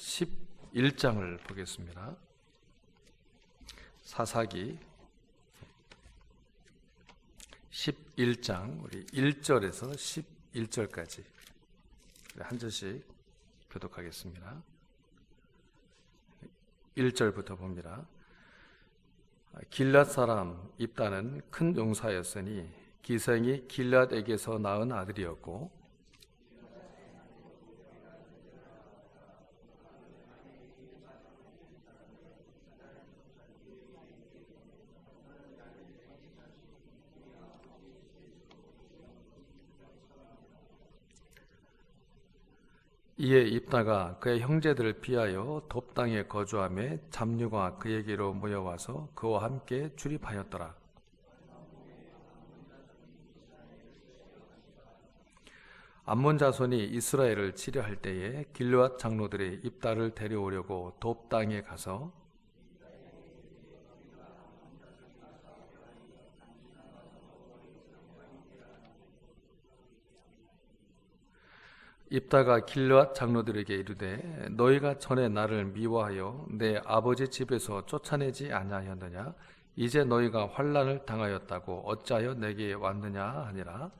11장을 보겠습니다. 사사기 11장 우리 1절에서 11절까지 한 절씩 교독하겠습니다. 1절부터 봅니다. 길랏 사람 입다는 큰 용사였으니 기생이 길랏에게서 낳은 아들이었고 이에 입다가 그의 형제들을 피하여 돕 땅에 거주함에 잡류가 그에게로 모여와서 그와 함께 출입하였더라. 암몬 자손이 이스라엘을 치려할 때에 길르앗 장로들이 입다를 데려오려고 돕 땅에 가서 입다가 길르앗 장로들에게 이르되 너희가 전에 나를 미워하여 내 아버지 집에서 쫓아내지 아니하였느냐? 이제 너희가 환란을 당하였다고 어찌하여 내게 왔느냐? 하니라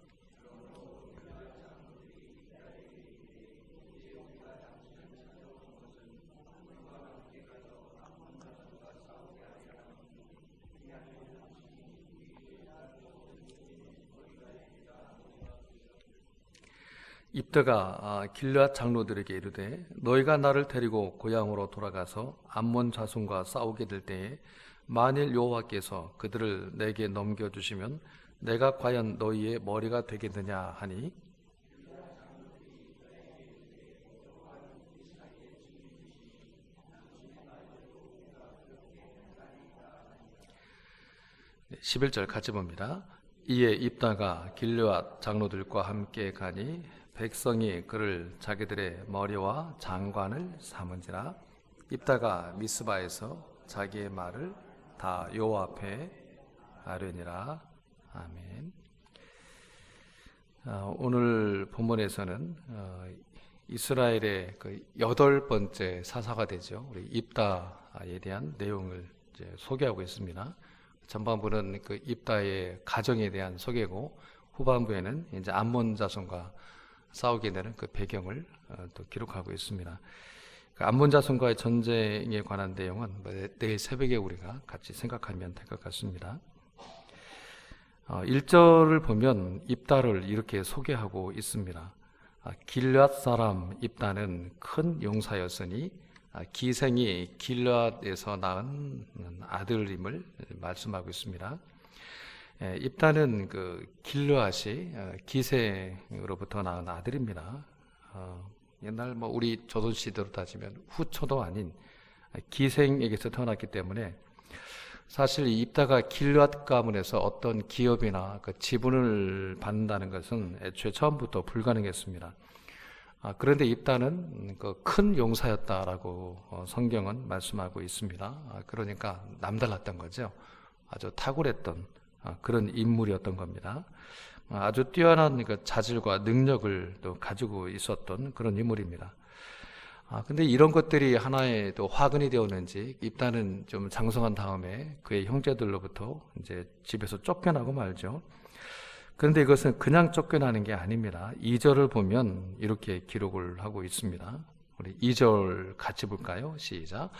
입다가 아, 길앗 장로들에게 이르되 너희가 나를 데리고 고향으로 돌아가서 암몬 자손과 싸우게 될 때에 만일 여호와께서 그들을 내게 넘겨 주시면 내가 과연 너희의 머리가 되겠느냐 하니 네, 11절 같이 봅니다. 이에 입다가 길르앗 장로들과 함께 가니 백성이 그를 자기들의 머리와 장관을 삼은지라 입다가 미스바에서 자기의 말을 다 여호와 앞에 아뢰니라 아멘. 어, 오늘 본문에서는 어, 이스라엘의 그 여덟 번째 사사가 되죠. 우리 입다에 대한 내용을 소개하고 있습니다. 전반부는 그 입다의 가정에 대한 소개고 후반부에는 이제 암몬 자손과 싸우게 되는 그 배경을 어, 또 기록하고 있습니다. 그 암몬 자손과의 전쟁에 관한 내용은 뭐 내일 새벽에 우리가 같이 생각하면 될 것 같습니다. 1절을 보면 입다를 이렇게 소개하고 있습니다. 아, 길앗 사람 입다는 큰 용사였으니 아, 기생이 길앗에서 낳은 아들임을 말씀하고 있습니다. 예, 입다는 그 길르앗이 어, 기생으로부터 낳은 아들입니다. 어, 옛날 뭐 우리 조선 시대로 따지면 후초도 아닌 기생에게서 태어났기 때문에 사실 입다가 길르앗 가문에서 어떤 기업이나 그 지분을 받는다는 것은 애초에 처음부터 불가능했습니다. 아, 그런데 입다는 그 큰 용사였다라고 어, 성경은 말씀하고 있습니다. 아, 그러니까 남달랐던 거죠. 아주 탁월했던 아, 그런 인물이었던 겁니다. 아, 아주 뛰어난 그 자질과 능력을 또 가지고 있었던 그런 인물입니다. 아, 근데 이런 것들이 하나의 또 화근이 되었는지 입다는 좀 장성한 다음에 그의 형제들로부터 이제 집에서 쫓겨나고 말죠. 그런데 이것은 그냥 쫓겨나는 게 아닙니다. 2절을 보면 이렇게 기록을 하고 있습니다. 우리 2절 같이 볼까요? 시작.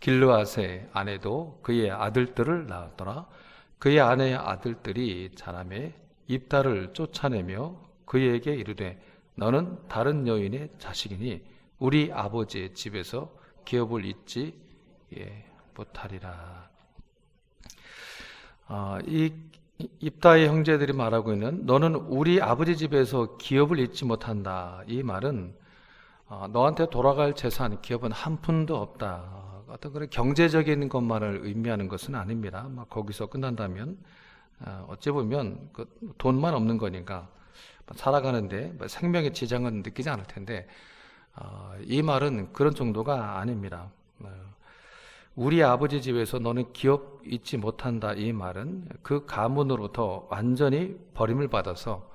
길르앗의 아내도 그의 아들들을 낳았더라. 그의 아내의 아들들이 자라매 입다를 쫓아내며 그에게 이르되 너는 다른 여인의 자식이니 우리 아버지의 집에서 기업을 잊지 예, 못하리라. 아, 이 입다의 형제들이 말하고 있는 너는 우리 아버지 집에서 기업을 잊지 못한다. 이 말은 어, 너한테 돌아갈 재산, 기업은 한 푼도 없다. 어떤 그런 경제적인 것만을 의미하는 것은 아닙니다. 막 거기서 끝난다면 어, 어찌 보면 그 돈만 없는 거니까 살아가는데 뭐 생명의 지장은 느끼지 않을 텐데 어, 이 말은 그런 정도가 아닙니다. 어, 우리 아버지 집에서 너는 기업 잊지 못한다 이 말은 그 가문으로부터 완전히 버림을 받아서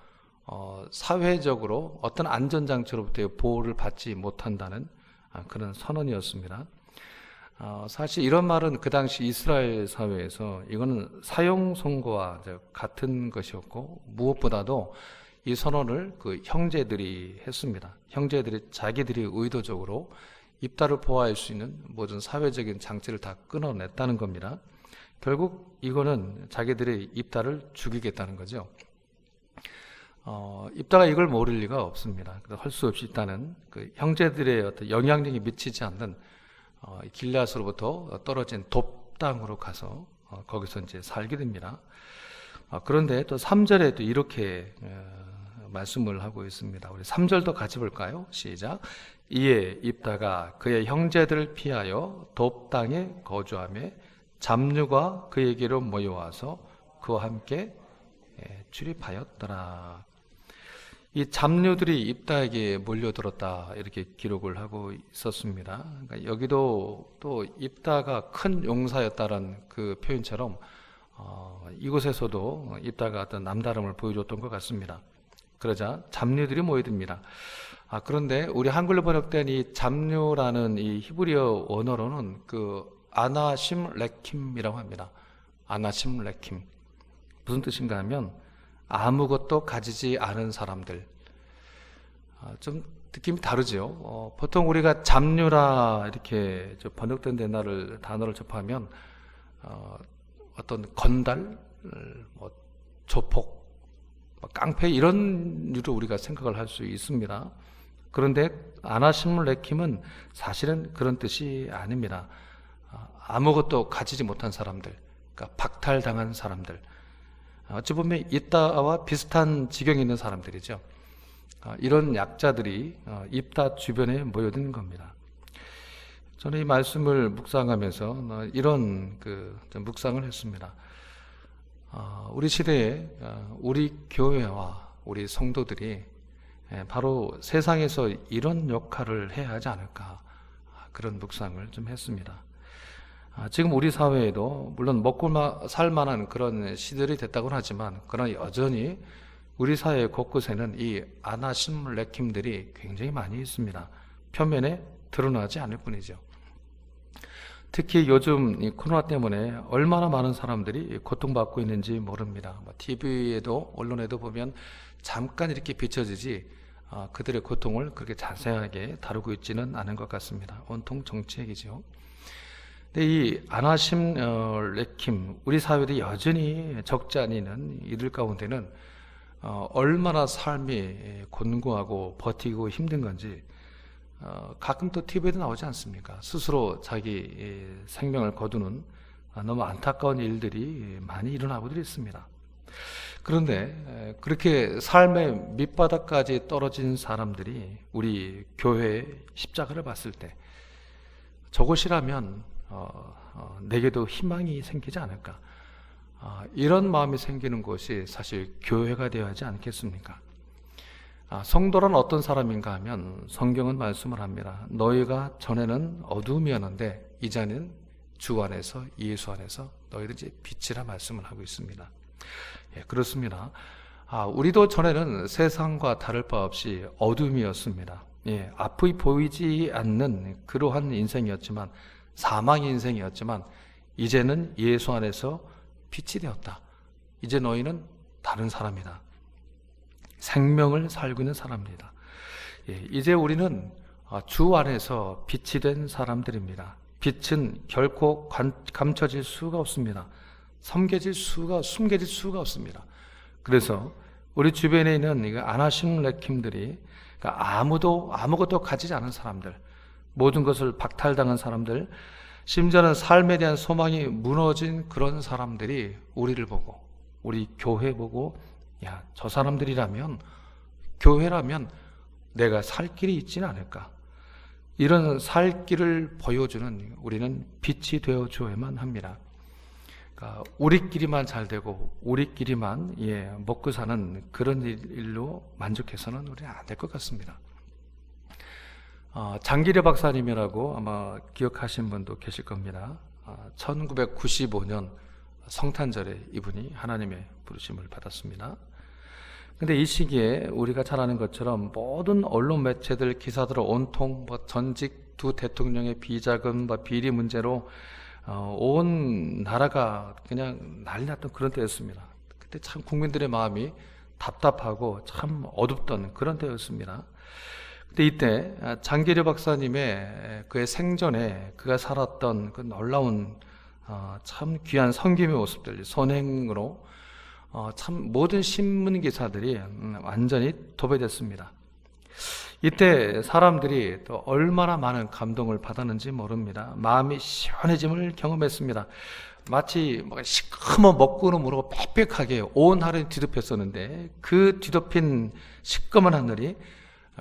어, 사회적으로 어떤 안전장치로부터 보호를 받지 못한다는 아, 그런 선언이었습니다. 어, 사실 이런 말은 그 당시 이스라엘 사회에서 이거는 사형 선고와 같은 것이었고 무엇보다도 이 선언을 그 형제들이 했습니다. 형제들이 자기들이 의도적으로 입다를 보호할 수 있는 모든 사회적인 장치를 다 끊어냈다는 겁니다. 결국 이거는 자기들의 입다를 죽이겠다는 거죠. 어, 입다가 이걸 모를 리가 없습니다. 할 수 없이 있다는 그 형제들의 어떤 영향력이 미치지 않는 어, 길라스로부터 떨어진 돕 땅으로 가서 어, 거기서 이제 살게 됩니다. 어, 그런데 또 3절에 또 이렇게 어, 말씀을 하고 있습니다. 우리 3절도 같이 볼까요? 시작. 이에 입다가 그의 형제들을 피하여 돕 땅에 거주하며 잡류가 그에게로 모여와서 그와 함께 예, 출입하였더라. 이 잡류들이 입다에게 몰려들었다 이렇게 기록을 하고 있었습니다. 그러니까 여기도 또 입다가 큰 용사였다는 그 표현처럼 어, 이곳에서도 입다가 어떤 남다름을 보여줬던 것 같습니다. 그러자 잡류들이 모여듭니다. 아, 그런데 우리 한글로 번역된 이 잡류라는 이 히브리어 원어로는 그 아나심 레킴이라고 합니다. 아나심 레킴. 무슨 뜻인가 하면 아무것도 가지지 않은 사람들. 아, 좀 느낌이 다르죠. 어, 보통 우리가 잡류라 이렇게 저 번역된 단어를, 단어를 접하면 어, 어떤 건달, 뭐 조폭, 뭐 깡패 이런 류로 우리가 생각을 할 수 있습니다. 그런데 아나심물 레킴은 사실은 그런 뜻이 아닙니다. 아, 아무것도 가지지 못한 사람들, 그러니까 박탈당한 사람들, 어찌 보면 이따와 비슷한 지경에 있는 사람들이죠. 아, 이런 약자들이 어, 입다 주변에 모여든 겁니다. 저는 이 말씀을 묵상하면서 어, 이런 그 묵상을 했습니다. 어, 우리 시대에 우리 교회와 우리 성도들이 예, 바로 세상에서 이런 역할을 해야 하지 않을까 아, 그런 묵상을 좀 했습니다. 아, 지금 우리 사회에도 물론 먹고 살 만한 그런 시들이 됐다고는 하지만 그러나 여전히 우리 사회 곳곳에는 이 아나신물 레킴들이 굉장히 많이 있습니다. 표면에 드러나지 않을 뿐이죠. 특히 요즘 이 코로나 때문에 얼마나 많은 사람들이 고통받고 있는지 모릅니다. TV에도 뭐 언론에도 보면 잠깐 이렇게 비춰지지 아, 그들의 고통을 그렇게 자세하게 다루고 있지는 않은 것 같습니다. 온통 정치얘기죠. 근데 이 아나심 어, 레킴 우리 사회도 여전히 적지 않은 이들 가운데는 어, 얼마나 삶이 곤고하고 버티고 힘든 건지 어, 가끔 또 TV에도 나오지 않습니까? 스스로 자기 생명을 거두는 너무 안타까운 일들이 많이 일어나고들 있습니다. 그런데 그렇게 삶의 밑바닥까지 떨어진 사람들이 우리 교회 십자가를 봤을 때 저것이라면 내게도 희망이 생기지 않을까 어, 이런 마음이 생기는 것이 사실 교회가 되어야 하지 않겠습니까? 아, 성도란 어떤 사람인가 하면 성경은 말씀을 합니다. 너희가 전에는 어둠이었는데 이제는 주 안에서 예수 안에서 너희들 이제 빛이라 말씀을 하고 있습니다. 예, 그렇습니다. 아, 우리도 전에는 세상과 다를 바 없이 어둠이었습니다. 예, 앞이 보이지 않는 그러한 인생이었지만 사망 인생이었지만 이제는 예수 안에서 빛이 되었다. 이제 너희는 다른 사람이다. 생명을 살고 있는 사람입니다. 예, 이제 우리는 아, 주 안에서 빛이 된 사람들입니다. 빛은 결코 감춰질 수가 없습니다. 섬겨질 수가 숨겨질 수가 없습니다. 그래서 우리 주변에 있는 아나심 레킴들이 그러니까 아무도 아무것도 가지지 않은 사람들, 모든 것을 박탈당한 사람들, 심지어는 삶에 대한 소망이 무너진 그런 사람들이 우리를 보고 우리 교회 보고 야, 저 사람들이라면 교회라면 내가 살 길이 있지는 않을까? 이런 살 길을 보여주는 우리는 빛이 되어 줘야만 합니다. 그러니까 우리끼리만 잘 되고 우리끼리만 예, 먹고 사는 그런 일로 만족해서는 우리는 안 될 것 같습니다. 어, 장기려 박사님이라고 아마 기억하신 분도 계실 겁니다. 어, 1995년 성탄절에 이분이 하나님의 부르심을 받았습니다. 근데 이 시기에 우리가 잘 아는 것처럼 모든 언론 매체들 기사들을 온통 뭐 전직 두 대통령의 비자금, 뭐 비리 문제로 어, 온 나라가 그냥 난리 났던 그런 때였습니다. 그때 참 국민들의 마음이 답답하고 참 어둡던 그런 때였습니다. 근데 이때 아, 장기려 박사님의 그의 생전에 그가 살았던 그 놀라운 어, 참 귀한 성김의 모습들, 선행으로 어, 참 모든 신문 기사들이 음, 완전히 도배됐습니다. 이때 사람들이 또 얼마나 많은 감동을 받았는지 모릅니다. 마음이 시원해짐을 경험했습니다. 마치 뭐 시커먼 먹구름으로 빽빽하게 온 하늘이 뒤덮였었는데 그 뒤덮인 시꺼먼 하늘이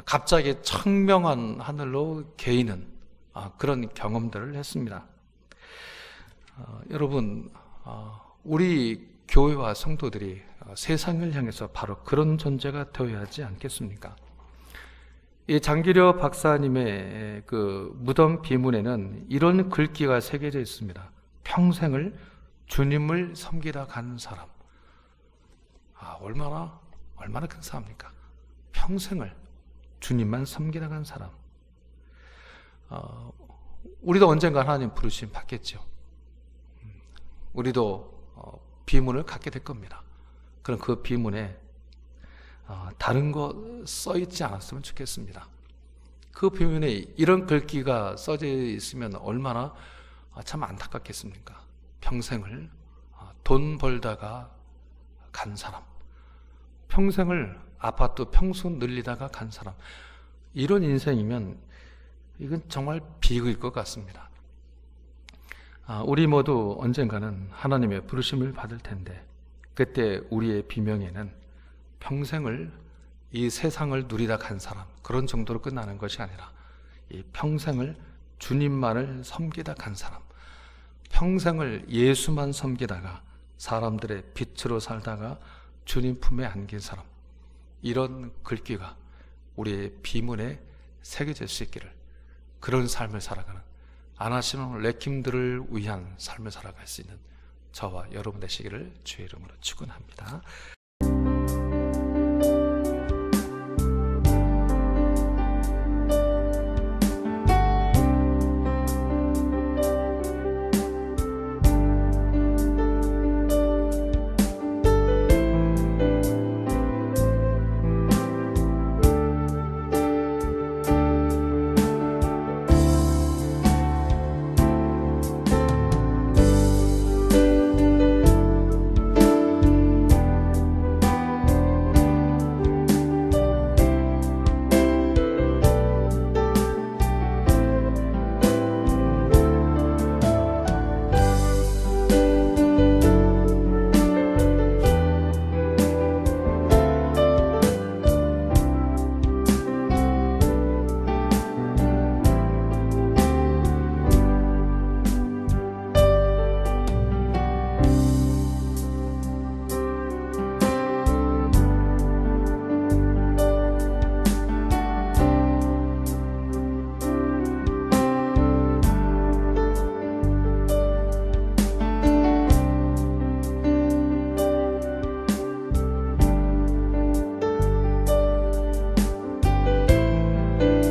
갑자기 청명한 하늘로 개이는 아, 그런 경험들을 했습니다. 어, 여러분, 어, 우리 교회와 성도들이 어, 세상을 향해서 바로 그런 존재가 되어야 하지 않겠습니까? 이 장기려 박사님의 그 무덤 비문에는 이런 글귀가 새겨져 있습니다. 평생을 주님을 섬기다 간 사람. 아, 얼마나, 얼마나 큰 사람입니까? 평생을 주님만 섬기다 간 사람. 어, 우리도 언젠가 하나님 부르심 받겠죠. 음, 우리도 어, 비문을 갖게 될 겁니다. 그럼 그 비문에 어, 다른 거 써 있지 않았으면 좋겠습니다. 그 비문에 이런 글귀가 써져 있으면 얼마나 아, 참 안타깝겠습니까? 평생을 아, 돈 벌다가 간 사람, 평생을 아파트 평수 늘리다가 간 사람, 이런 인생이면 이건 정말 비극일 것 같습니다. 아, 우리 모두 언젠가는 하나님의 부르심을 받을 텐데, 그때 우리의 비명에는 평생을 이 세상을 누리다 간 사람, 그런 정도로 끝나는 것이 아니라, 이 평생을 주님만을 섬기다 간 사람, 평생을 예수만 섬기다가 사람들의 빛으로 살다가 주님 품에 안긴 사람, 이런 글귀가 우리의 비문에 새겨질 수 있기를 그런 삶을 살아가는 안하시는 레킴들을 위한 삶을 살아갈 수 있는 저와 여러분 되시기를 주의 이름으로 축원합니다.